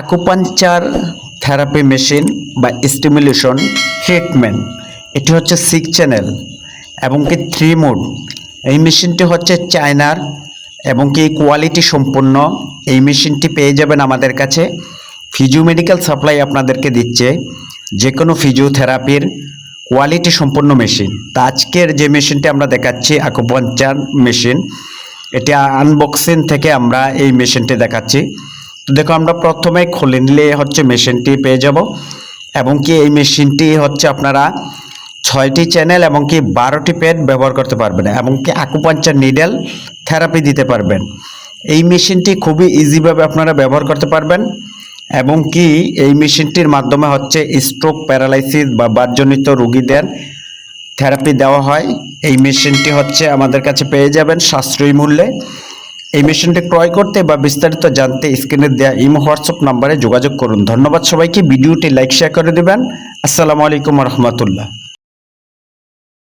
Acupuncture therapy machine বা stimulation treatment. এটি হচ্ছে সিক্স চ্যানেল এবং কি থ্রি মোড। এই মেশিনটি হচ্ছে চায়নার এবং কি কোয়ালিটি সম্পন্ন। এই মেশিনটি পেয়ে যাবেন আমাদের কাছে। ফিজিও মেডিকেল সাপ্লাই আপনাদেরকে দিচ্ছে যে কোনো ফিজিওথেরাপির কোয়ালিটি সম্পন্ন মেশিন। তা আজকের যে মেশিনটি আমরা দেখাচ্ছি, আকুপাঞ্চার মেশিন, এটি আনবক্সিং থেকে আমরা এই মেশিনটি দেখাচ্ছি। তো দেখো আমরা প্রথমে খুলে নিলে হচ্ছে মেশিনটি পেয়ে যাব। এবং কি এই মেশিনটি হচ্ছে আপনারা ছয়টি চ্যানেল এবং কি বারোটি প্যাড ব্যবহার করতে পারবেন এবং কি আকুপাঞ্চার নিডেল থেরাপি দিতে পারবেন। এই মেশিনটি খুবই ইজিভাবে আপনারা ব্যবহার করতে পারবেন এবং কি এই মেশিনটির মাধ্যমে হচ্ছে স্ট্রোক, প্যারালাইসিস বা বাতজনিত রোগীদের থেরাপি দেওয়া হয়। এই মেশিনটি হচ্ছে আমাদের কাছে পেয়ে যাবেন সাশ্রয়ী মূল্যে। এই মেশিনটি ক্রয় করতে বা বিস্তারিত জানতে স্ক্রিনে দেওয়া ইমো, হোয়াটসঅ্যাপ নাম্বারে যোগাযোগ করুন। ধন্যবাদ সবাইকে। ভিডিওটি লাইক, শেয়ার করে দেবেন। আসসালামু আলাইকুম রহমতুল্লাহ।